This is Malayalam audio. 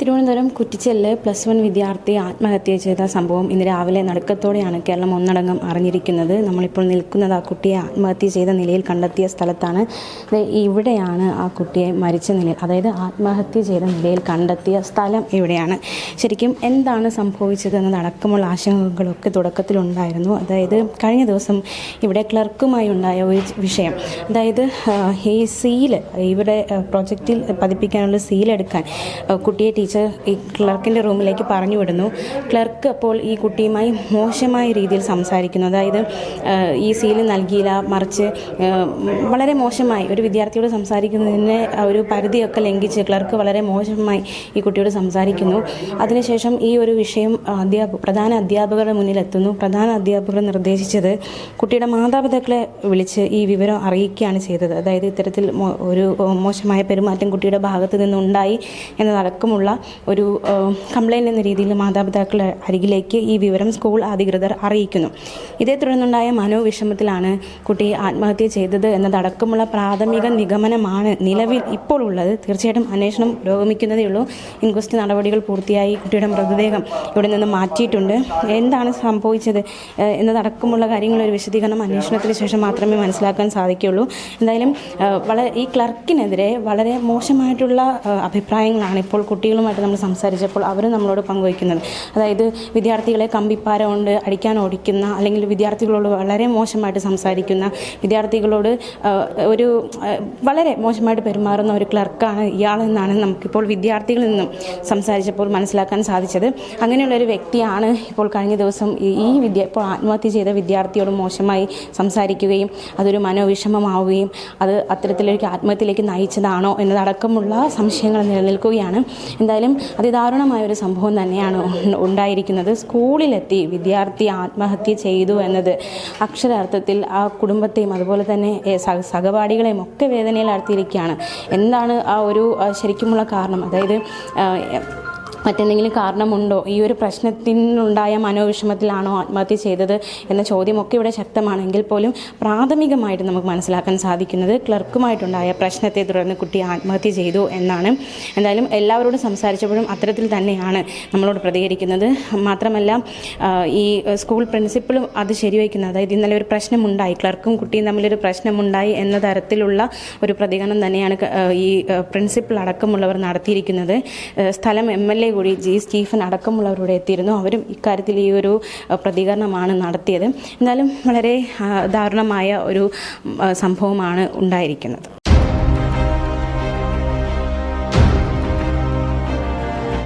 തിരുവനന്തപുരം കുറ്റിച്ചെല്ല് പ്ലസ് വൺ വിദ്യാർത്ഥി ആത്മഹത്യ ചെയ്ത സംഭവം ഇന്ന് രാവിലെ നടുക്കത്തോടെയാണ് കേരളം ഒന്നടങ്കം അറിഞ്ഞിരിക്കുന്നത്. നമ്മളിപ്പോൾ നിൽക്കുന്നത് ആ കുട്ടിയെ ആത്മഹത്യ ചെയ്ത നിലയിൽ കണ്ടെത്തിയ സ്ഥലത്താണ്. ഇവിടെയാണ് ആ കുട്ടിയെ മരിച്ച നിലയിൽ അതായത് ആത്മഹത്യ ചെയ്ത നിലയിൽ കണ്ടെത്തിയ സ്ഥലം ഇവിടെയാണ്. ശരിക്കും എന്താണ് സംഭവിച്ചത് എന്നതടക്കമുള്ള ആശങ്കകളൊക്കെ തുടക്കത്തിലുണ്ടായിരുന്നു. അതായത് കഴിഞ്ഞ ദിവസം ഇവിടെ ക്ലർക്കുമായി ഉണ്ടായ ഒരു വിഷയം. അതായത് ഈ സീൽ ഇവിടെ പ്രോജക്റ്റിൽ പതിപ്പിക്കാനുള്ള സീലെടുക്കാൻ കുട്ടിയെ ടീച്ചർ ഈ ക്ലർക്കിന്റെ റൂമിലേക്ക് പറഞ്ഞു വിടുന്നു ക്ലർക്ക് അപ്പോൾ ഈ കുട്ടിയുമായി മോശമായ രീതിയിൽ സംസാരിക്കുന്നു. അതായത് ഈ സീൽ നൽകിയില്ല മറിച്ച് വളരെ മോശമായി ഒരു വിദ്യാർത്ഥിയോട് സംസാരിക്കുന്നതിന് ഒരു പരിധിയൊക്കെ ലംഘിച്ച് ക്ലർക്ക് വളരെ മോശമായി ഈ കുട്ടിയോട് സംസാരിക്കുന്നു. അതിനുശേഷം ഈ ഒരു വിഷയം അധ്യാപക പ്രധാന അധ്യാപകരുടെ മുന്നിലെത്തുന്നു. പ്രധാന അധ്യാപകർ നിർദ്ദേശിച്ചത് കുട്ടിയുടെ മാതാപിതാക്കളെ വിളിച്ച് ഈ വിവരം അറിയിക്കുകയാണ് ചെയ്തത്. അതായത് ഇത്തരത്തിൽ ഒരു മോശമായ പെരുമാറ്റം കുട്ടിയുടെ ഭാഗത്ത് നിന്നുണ്ടായി എന്നതടക്കമുള്ള ഒരു കംപ്ലൈന്റ് എന്ന രീതിയിൽ മാതാപിതാക്കളുടെ അരികിലേക്ക് ഈ വിവരം സ്കൂൾ അധികൃതർ അറിയിക്കുന്നു. ഇതേ തുടർന്നുണ്ടായ മനോവിഷമത്തിലാണ് കുട്ടി ആത്മഹത്യ ചെയ്തത് എന്നതടക്കമുള്ള പ്രാഥമിക നിഗമനമാണ് നിലവിൽ ഇപ്പോൾ ഉള്ളത്. തീർച്ചയായിട്ടും അന്വേഷണം പുരോഗമിക്കുന്നതേ ഉള്ളൂ. ഇൻക്വസ്റ്റ് നടപടികൾ പൂർത്തിയായി കുട്ടിയുടെ മൃതദേഹം ഇവിടെ നിന്ന് മാറ്റിയിട്ടുണ്ട്. എന്താണ് സംഭവിച്ചത് എന്നതടക്കമുള്ള കാര്യങ്ങൾ ഒരു വിശദീകരണം അന്വേഷണത്തിന് ശേഷം മാത്രമേ മനസ്സിലാക്കാൻ സാധിക്കുകയുള്ളൂ. എന്തായാലും വളരെ ഈ ക്ലർക്കിനെതിരെ വളരെ മോശമായിട്ടുള്ള അഭിപ്രായങ്ങളാണ് ഇപ്പോൾ കുട്ടികളുമായിട്ട് നമ്മൾ സംസാരിച്ചപ്പോൾ അവർ നമ്മളോട് പങ്കുവയ്ക്കുന്നത്. അതായത് വിദ്യാർത്ഥികളെ കമ്പിപ്പാര കൊണ്ട് അടിക്കാൻ ഓടിക്കുന്ന അല്ലെങ്കിൽ വിദ്യാർത്ഥികളോട് വളരെ മോശമായിട്ട് സംസാരിക്കുന്ന വിദ്യാർത്ഥികളോട് ഒരു വളരെ മോശമായിട്ട് പെരുമാറുന്ന ഒരു ക്ലർക്കാണ് ഇയാളെന്നാണ് നമുക്കിപ്പോൾ വിദ്യാർത്ഥികളിൽ നിന്നും സംസാരിച്ചപ്പോൾ മനസ്സിലാക്കാൻ സാധിച്ചത്. അങ്ങനെയുള്ള ഒരു വ്യക്തിയാണ് ഇപ്പോൾ കഴിഞ്ഞ ദിവസം ഈ വിദ്യ ഇപ്പോൾ ആത്മഹത്യ ചെയ്ത വിദ്യാർത്ഥിയോട് മോശമായി സംസാരിക്കുകയും അതൊരു മനോവിഷമമാവുകയും അത് അത്തരത്തിലേക്ക് ആത്മഹത്യയിലേക്ക് നയിച്ചതാണോ എന്നതടക്കമുള്ള സംശയങ്ങൾ നിലനിൽക്കുകയാണ്. എന്തായാലും അതിദാരുണമായ ഒരു സംഭവം തന്നെയാണ് ഉണ്ടായിരിക്കുന്നത്. സ്കൂളിലെത്തി വിദ്യാർത്ഥി ആത്മഹത്യ ചെയ്തു എന്നത് അക്ഷരാർത്ഥത്തിൽ ആ കുടുംബത്തെയും അതുപോലെ തന്നെ സഹപാഠികളെയും ഒക്കെ വേദനയിലാഴ്ത്തിയിരിക്കുകയാണ്. എന്താണ് ആ ഒരു ശരിക്കുമുള്ള കാരണം? അതായത് മറ്റെന്തെങ്കിലും കാരണമുണ്ടോ? ഈ ഒരു പ്രശ്നത്തിനുണ്ടായ മനോവിഷമത്തിലാണോ ആത്മഹത്യ ചെയ്തത് എന്ന ചോദ്യമൊക്കെ ഇവിടെ ശക്തമാണെങ്കിൽ പോലും പ്രാഥമികമായിട്ട് നമുക്ക് മനസ്സിലാക്കാൻ സാധിക്കുന്നത് ക്ലർക്കുമായിട്ടുണ്ടായ പ്രശ്നത്തെ തുടർന്ന് കുട്ടി ആത്മഹത്യ ചെയ്തു എന്നാണ്. എന്തായാലും എല്ലാവരോടും സംസാരിച്ചപ്പോഴും അത്തരത്തിൽ തന്നെയാണ് നമ്മളോട് പ്രതികരിക്കുന്നത്. മാത്രമല്ല ഈ സ്കൂൾ പ്രിൻസിപ്പളും അത് ശരിവയ്ക്കുന്നത്. അതായത് ഇന്നലെ ഒരു പ്രശ്നമുണ്ടായി. ക്ലർക്കും കുട്ടിയും തമ്മിലൊരു പ്രശ്നമുണ്ടായി എന്ന തരത്തിലുള്ള ഒരു പ്രതികരണം തന്നെയാണ് ഈ പ്രിൻസിപ്പൾ അടക്കമുള്ളവർ നടത്തിയിരിക്കുന്നത്. സ്ഥലം എം എൽ എ കൂടി ജി സ്റ്റീഫൻ അടക്കമുള്ളവരോട് എത്തിയിരുന്നു. അവരും ഇക്കാര്യത്തിൽ ഈ ഒരു പ്രതികരണമാണ് നടത്തിയത്. എന്നാലും വളരെ ദാരുണമായ ഒരു സംഭവമാണ് ഉണ്ടായിരിക്കുന്നത്.